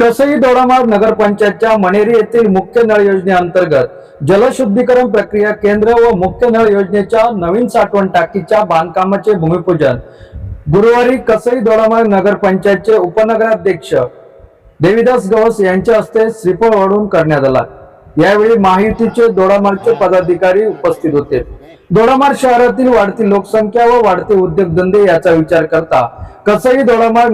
कसई दोडामार्ग नगरपंचायतच्या मणेरी येथील मुख्य नळ योजनेअंतर्गत जलशुद्धीकरण प्रक्रिया केंद्र व मुख्य नळ योजनेच्या नवीन साठवण टाकीच्या बांधकामाचे भूमिपूजन. गुरुवारी कसई दोडामार्ग नगरपंचायतचे उपनगराध्यक्ष देविदास गवस यांच्या हस्ते श्रीफळ वाढून करण्यात आला. यावेळी महायुतीचे दोडामार्गचे पदाधिकारी उपस्थित होते. दोडामार्ग शहरातील वाढती लोकसंख्या व वाढते उद्योगधंदे याचा विचार करता कसई दोडामार्ग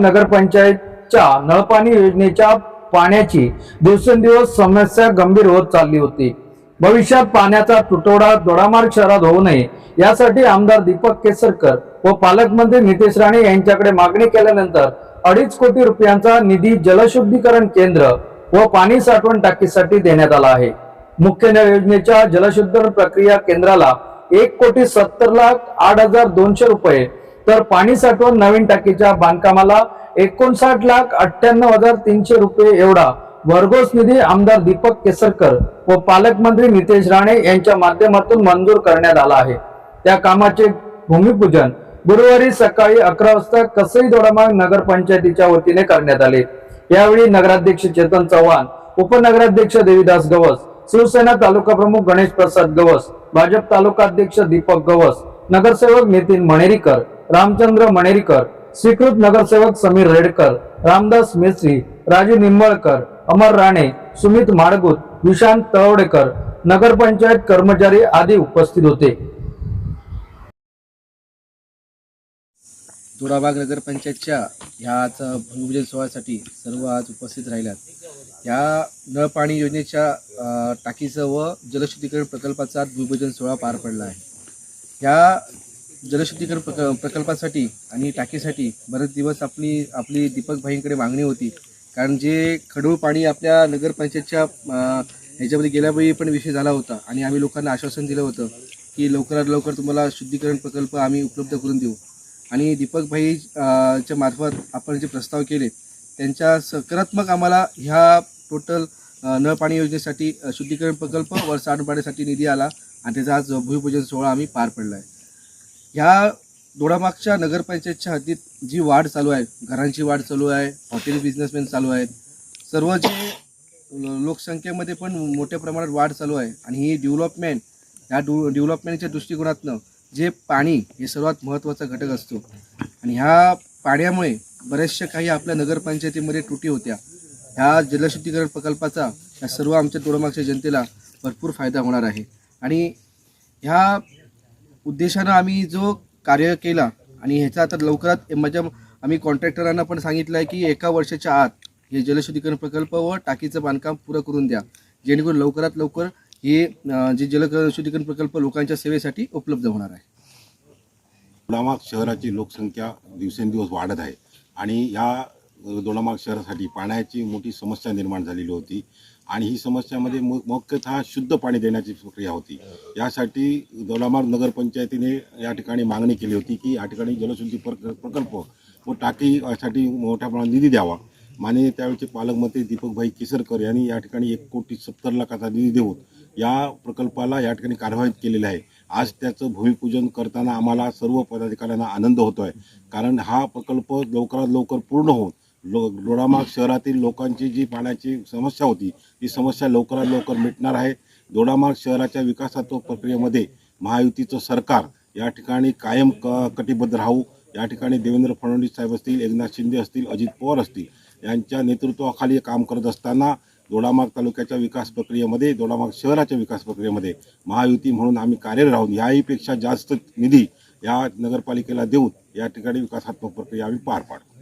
नगरपंचायतच्या नळपाणी योजनेच्या पाण्याची दिवसेंदिवस समस्या गंभीर होत चालली होती. भविष्यात पाण्याचा तुटवडा दोडामार्ग शहरात होऊ नये यासाठी आमदार दीपक केसरकर व पालकमंत्री नितेश राणे यांच्याकडे मागणी केल्यानंतर अडीच कोटी रुपयांचा निधी जलशुद्धीकरण केंद्र व पाणी साठवण टाकीसाठी देण्यात आला आहे. मुख्य नळ योजनेच्या जलशुद्धीकरण प्रक्रिया केंद्राला एक कोटी सत्तर लाख आठ हजार दोनशे रुपये तर पाणी साठवण नवीन टाकीच्या बांधकामाला एकोणसाठ लाख अठ्ठ्याण्णव हजार तीनशे रुपये एवढा भरघोस निधी आमदार दीपक केसरकर व पालकमंत्री नितेश राणे यांच्या माध्यमातून मंजूर करण्यात आला आहे. त्या कामाचे भूमिपूजन गुरुवारी सकाळी अकरा वाजता कसई दोडामार्ग नगरपंचायतीच्या वतीने करण्यात आले. यावेळी नगराध्यक्ष चेतन चव्हाण उपनगराध्यक्ष देवीदास गवस शिवसेना तालुका प्रमुख गणेश प्रसाद गवस भाजप तालुका अध्यक्ष दीपक गवस नगरसेवक नितीन मणेरीकर रामचंद्र मणेरीकर स्वीकृत नगरसेवक समीर रेडकर रामदास मेस्त्री राजू निंबळकर अमर राणे सुमित माडगुत विशांत तळवडेकर नगरपंचायत कर्मचारी आदी उपस्थित होते. दोडाबाग नगरपंचायतच्या ह्याच भूमिपूजन सोहळ्यासाठी सर्व आज उपस्थित राहिल्यात. या नळ पाणी योजनेच्या टाकीचं व जलशुद्धीकरण प्रकल्पाचा आज भूमिपूजन सोहळा पार पडला आहे. या जलशुद्धीकरण प्रक प्रकल्पासाठी आणि टाकीसाठी बरेच दिवस आपली आपली दीपक भाईंकडे मागणी होती. कारण जे खडूळ पाणी आपल्या नगरपंचायतच्या ह्याच्यामध्ये गेल्यावेळी पण विषय झाला होता आणि आम्ही लोकांना आश्वासन दिलं होतं की लवकरात लवकर तुम्हाला शुद्धीकरण प्रकल्प आम्ही उपलब्ध करून देऊ. आणि दीपक भाई च्या मार्फत आपण जे प्रस्ताव केले त्यांच्या सकारात्मक आम्हाला ह्या टोटल नळ पाणी योजनेसाठी शुद्धीकरण प्रकल्प व सांडपाण्यासाठी निधी आला आणि त्याचा आज भूमिपूजन सोहळा आम्ही पार पडला आहे ह्या दोडामागच्या नगरपंचायतच्या हद्दीत जी वाढ चालू आहे घरांची वाढ चालू आहे हॉटेल बिझनेसमॅन चालू आहेत सर्व जे लोकसंख्येमध्ये पण मोठ्या प्रमाणात वाढ चालू आहे आणि ही डेव्हलपमेंट ह्या डु डेव्हलपमेंटच्या दृष्टिकोनातनं जे पाणी हे सर्वात महत्त्वाचा घटक असतो. आणि ह्या पाण्यामुळे बऱ्याचशा काही आपल्या नगरपंचायतीमध्ये तुटी होत्या. ह्या जलशुद्धीकरण प्रकल्पाचा या सर्व आमच्या डोळामागच्या जनतेला भरपूर फायदा होणार आहे. आणि ह्या उद्देशानं आम्ही जो कार्य केला आणि ह्याचा आता लवकरात माझ्या म्हणजे आम्ही कॉन्ट्रॅक्टरांना पण सांगितलं आहे की एका वर्षाच्या आत हे जलशुद्धीकरण प्रकल्प व टाकीचं बांधकाम पुरं करून द्या. जेणेकरून लवकरात लवकर हे जे जलशुद्धीकरण प्रकल्प लोकांच्या सेवेसाठी उपलब्ध होणार आहे. दोडामाग शहराची लोकसंख्या दिवसेंदिवस वाढत आहे. आणि या दोडामाग शहरासाठी पाण्याची मोठी समस्या निर्माण झालेली होती. आणि ही समस्यामध्ये मुख्यतः शुद्ध पाणी देण्याची प्रक्रिया होती. यासाठी दोलामार नगरपंचायतीने या ठिकाणी मागणी केली होती की या ठिकाणी जलशुद्धी प्रक प्रकल्प व टाकीसाठी मोठ्या प्रमाणात निधी द्यावा. माननीय त्यावेळचे पालकमंत्री दीपकभाई केसरकर यांनी या ठिकाणी एक कोटी सत्तर लाखाचा निधी देऊन या प्रकल्पाला या ठिकाणी कार्यवाहीत केलेली आहे. आज त्याचं भूमिपूजन करताना आम्हाला सर्व पदाधिकाऱ्यांना आनंद होतो आहे कारण हा प्रकल्प लवकरात लवकर पूर्ण होऊन लो दोडामार्ग शहरातील लोकांची जी पाण्याची समस्या होती ती समस्या लवकरात लवकर मिटणार आहे. दोडामार्ग शहराच्या विकासात्मक प्रक्रियेमध्ये महायुतीचं सरकार या ठिकाणी कायम क कटिबद्ध राहू. या ठिकाणी देवेंद्र फडणवीस साहेब असतील एकनाथ शिंदे असतील अजित पवार असतील यांच्या नेतृत्वाखाली काम करत असताना दोडामार्ग तालुक्याच्या विकास प्रक्रियेमध्ये दोडामार्ग शहराच्या विकास प्रक्रियेमध्ये महायुती म्हणून आम्ही कार्यरत राहून याहीपेक्षा जास्त निधी या नगरपालिकेला देऊन या ठिकाणी विकासात्मक प्रक्रिया आम्ही पार पाडू